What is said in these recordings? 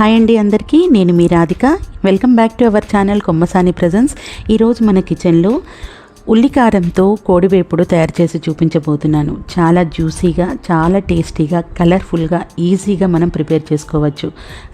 Hi అండి అందరికీ నేను మీ Radhika. Welcome back to our channel Kommasani presents ఈరోజు మన కిచెన్లో ఉల్లికారంతో కోడివేపుడు తయారు చేసి చూపించబోతున్నాను. చాలా జ్యూసీగా చాలా టేస్టీగా కలర్ఫుల్గా ఈజీగా మనం ప్రిపేర్ చేసుకోవచ్చు.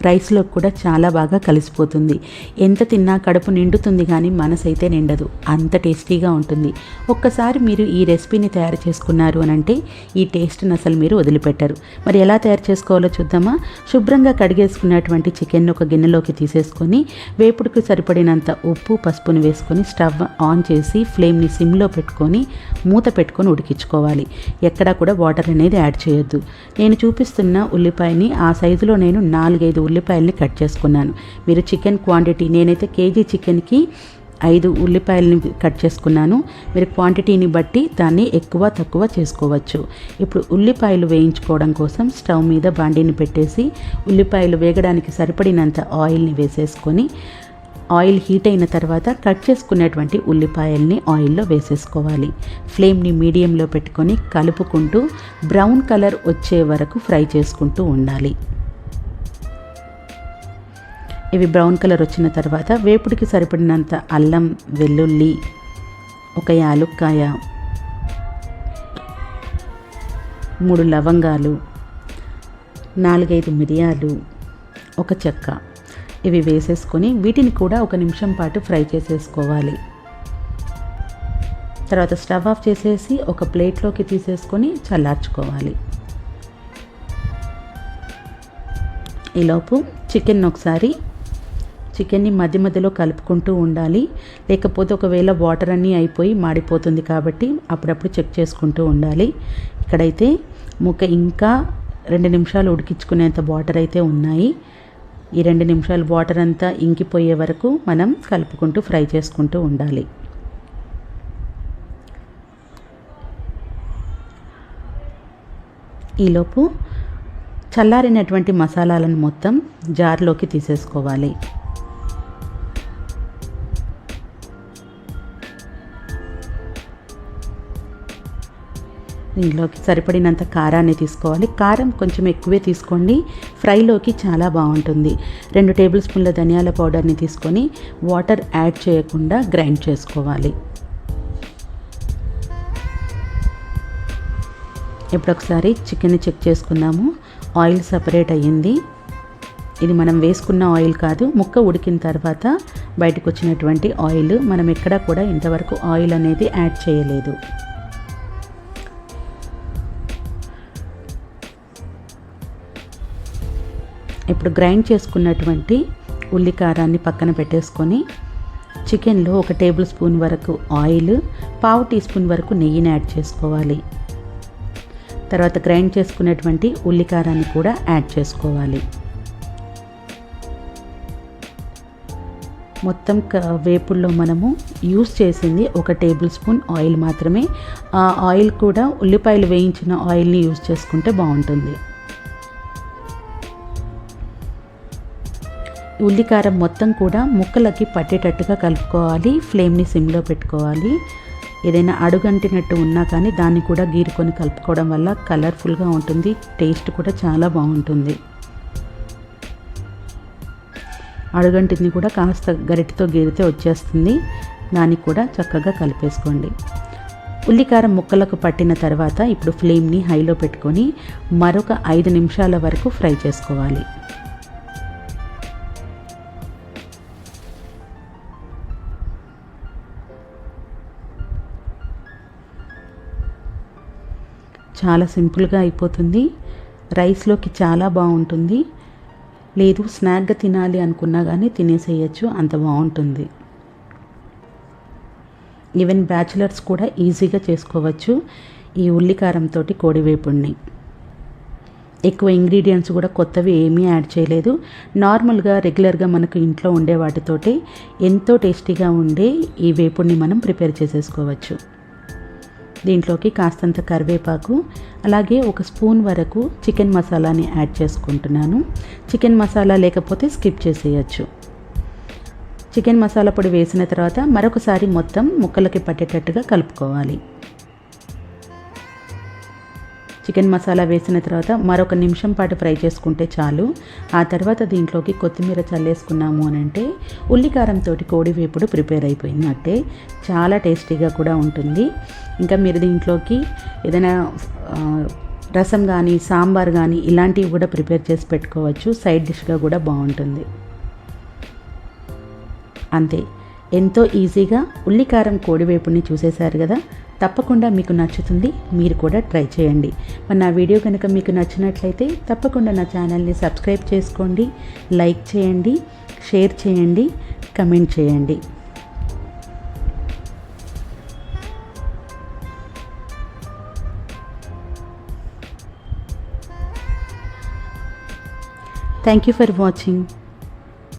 రైస్లో కూడా చాలా బాగా కలిసిపోతుంది. ఎంత తిన్నా కడుపు నిండుతుంది కానీ మనసు అయితే నిండదు. అంత టేస్టీగా ఉంటుంది. ఒక్కసారి మీరు ఈ రెసిపీని తయారు చేసుకున్నారు అని అంటే ఈ టేస్ట్ని అసలు మీరు వదిలిపెట్టరు. మరి ఎలా తయారు చేసుకోవాలో చూద్దామా? శుభ్రంగా కడిగేసుకున్నటువంటి చికెన్ ఒక గిన్నెలోకి తీసేసుకొని వేపుడుకు సరిపడినంత ఉప్పు పసుపుని వేసుకొని స్టవ్ ఆన్ చేసి ఫ్లేమ్ని సిమ్లో పెట్టుకొని మూత పెట్టుకొని ఉడికించుకోవాలి. ఎక్కడా కూడా వాటర్ అనేది యాడ్ చేయొద్దు. నేను చూపిస్తున్న ఉల్లిపాయని ఆ సైజులో నేను నాలుగైదు ఉల్లిపాయల్ని కట్ చేసుకున్నాను. మీరు చికెన్ క్వాంటిటీ నేనైతే కేజీ చికెన్కి ఐదు ఉల్లిపాయలని కట్ చేసుకున్నాను. మీరు క్వాంటిటీని బట్టి దాన్ని ఎక్కువ తక్కువ చేసుకోవచ్చు. ఇప్పుడు ఉల్లిపాయలు వేయించుకోవడం కోసం స్టవ్ మీద బాండీని పెట్టేసి ఉల్లిపాయలు వేగడానికి సరిపడినంత ఆయిల్ని వేసేసుకొని ఆయిల్ హీట్ అయిన తర్వాత కట్ చేసుకున్నటువంటి ఉల్లిపాయల్ని ఆయిల్లో వేసేసుకోవాలి. ఫ్లేమ్ని మీడియంలో పెట్టుకొని కలుపుకుంటూ బ్రౌన్ కలర్ వచ్చే వరకు ఫ్రై చేసుకుంటూ ఉండాలి. ఇవి బ్రౌన్ కలర్ వచ్చిన తర్వాత వేపుడికి సరిపడినంత అల్లం వెల్లుల్లి ఒక యాలుక్కాయ మూడు లవంగాలు నాలుగైదు మిరియాలు ఒక చెక్క. ఇవి వేసేసుకొని వీటిని కూడా ఒక నిమిషం పాటు ఫ్రై చేసేసుకోవాలి. తర్వాత స్టవ్ ఆఫ్ చేసేసి ఒక ప్లేట్లోకి తీసేసుకొని చల్లార్చుకోవాలి. ఈలోపు చికెన్ ఒకసారి చికెన్ని మధ్య మధ్యలో కలుపుకుంటూ ఉండాలి. లేకపోతే ఒకవేళ వాటర్ అన్నీ అయిపోయి మాడిపోతుంది కాబట్టి అప్పుడప్పుడు చెక్ చేసుకుంటూ ఉండాలి. ఇక్కడైతే ముక్క ఇంకా రెండు నిమిషాలు ఉడికించుకునేంత వాటర్ అయితే ఉన్నాయి. ఈ రెండు నిమిషాలు వాటర్ అంతా ఇంకిపోయే వరకు మనం కలుపుకుంటూ ఫ్రై చేసుకుంటూ ఉండాలి. ఈలోపు చల్లారినటువంటి మసాలాలను మొత్తం జార్లోకి తీసేసుకోవాలి. దీనిలోకి సరిపడినంత కారాన్ని తీసుకోవాలి. కారం కొంచెం ఎక్కువే తీసుకోండి. ఫ్రైలోకి చాలా బాగుంటుంది. రెండు టేబుల్ స్పూన్ల ధనియాల పౌడర్ని తీసుకొని వాటర్ యాడ్ చేయకుండా గ్రైండ్ చేసుకోవాలి. ఇప్పుడు ఒకసారి చికెన్ చెక్ చేసుకుందాము. ఆయిల్ సపరేట్ అయ్యింది. ఇది మనం వేసుకున్న ఆయిల్ కాదు. ముక్క ఉడికిన తర్వాత బయటకు వచ్చినటువంటి ఆయిల్. మనం ఎక్కడా కూడా ఇంతవరకు ఆయిల్ అనేది యాడ్ చేయలేదు. ఇప్పుడు గ్రైండ్ చేసుకున్నటువంటి ఉల్లికారాన్ని పక్కన పెట్టేసుకొని చికెన్లో ఒక టేబుల్ స్పూన్ వరకు ఆయిల్ పావు టీ స్పూన్ వరకు నెయ్యిని యాడ్ చేసుకోవాలి. తర్వాత గ్రైండ్ చేసుకున్నటువంటి ఉల్లికారాన్ని కూడా యాడ్ చేసుకోవాలి. మొత్తం క వేపుల్లో మనము యూస్ చేసింది ఒక టేబుల్ స్పూన్ ఆయిల్ మాత్రమే. ఆ ఆయిల్ కూడా ఉల్లిపాయలు వేయించిన ఆయిల్ని యూస్ చేసుకుంటే బాగుంటుంది. ఉల్లికారం మొత్తం కూడా ముక్కలకి పట్టేటట్టుగా కలుపుకోవాలి. ఫ్లేమ్ని సిమ్లో పెట్టుకోవాలి. ఏదైనా అడుగంటినట్టు ఉన్నా కానీ దాన్ని కూడా గీరుకొని కలుపుకోవడం వల్ల కలర్ఫుల్గా ఉంటుంది. టేస్ట్ కూడా చాలా బాగుంటుంది. అడుగంటిని కూడా కాస్త గరిటితో గీరితే వచ్చేస్తుంది. దాన్ని కూడా చక్కగా కలిపేసుకోండి. ఉల్లికారం ముక్కలకు పట్టిన తర్వాత ఇప్పుడు ఫ్లేమ్ని హైలో పెట్టుకొని మరొక ఐదు నిమిషాల వరకు ఫ్రై చేసుకోవాలి. చాలా సింపుల్గా అయిపోతుంది. రైస్లోకి చాలా బాగుంటుంది. లేదు స్నాక్గా తినాలి అనుకున్నా కానీ తినేసేయచ్చు. అంత బాగుంటుంది. ఈవెన్ బ్యాచిలర్స్ కూడా ఈజీగా చేసుకోవచ్చు. ఈ ఉల్లికారంతో కోడివేపుడిని ఎక్కువ ఇంగ్రీడియంట్స్ కూడా కొత్తవి ఏమీ యాడ్ చేయలేదు. నార్మల్గా రెగ్యులర్గా మనకు ఇంట్లో ఉండే వాటితోటి ఎంతో టేస్టీగా ఉండే ఈ వేపుడిని మనం ప్రిపేర్ చేసేసుకోవచ్చు. దీంట్లోకి కాస్తంత కరివేపాకు అలాగే ఒక స్పూన్ వరకు చికెన్ మసాలాని యాడ్ చేసుకుంటున్నాను. చికెన్ మసాలా లేకపోతే స్కిప్ చేసేయచ్చు. చికెన్ మసాలా పొడి వేసిన తర్వాత మరొకసారి మొత్తం ముక్కలకి పట్టేటట్టుగా కలుపుకోవాలి. చికెన్ మసాలా వేసిన తర్వాత మరొక నిమిషం పాటు ఫ్రై చేసుకుంటే చాలు. ఆ తర్వాత దీంట్లోకి కొత్తిమీర చల్లేసుకున్నాము అని అంటే ఉల్లికారంతో కోడి వేపుడు ప్రిపేర్ అయిపోయినట్టే చాలా టేస్టీగా కూడా ఉంటుంది. ఇంకా మీరు దీంట్లోకి ఏదైనా రసం కానీ సాంబార్ కానీ ఇలాంటివి కూడా ప్రిపేర్ చేసి పెట్టుకోవచ్చు. సైడ్ డిష్గా కూడా బాగుంటుంది. అంతే. ఎంతో ఈజీగా ఉల్లికారం కోడివేపుని చూసేశారు కదా? తప్పకుండా మీకు నచ్చుతుంది మీరు కూడా ట్రై చేయండి. మరి నా వీడియో కనుక మీకు నచ్చినట్లయితే తప్పకుండా నా ఛానల్ని సబ్స్క్రైబ్ చేసుకోండి లైక్ చేయండి షేర్ చేయండి కమెంట్ చేయండి. Thank you for watching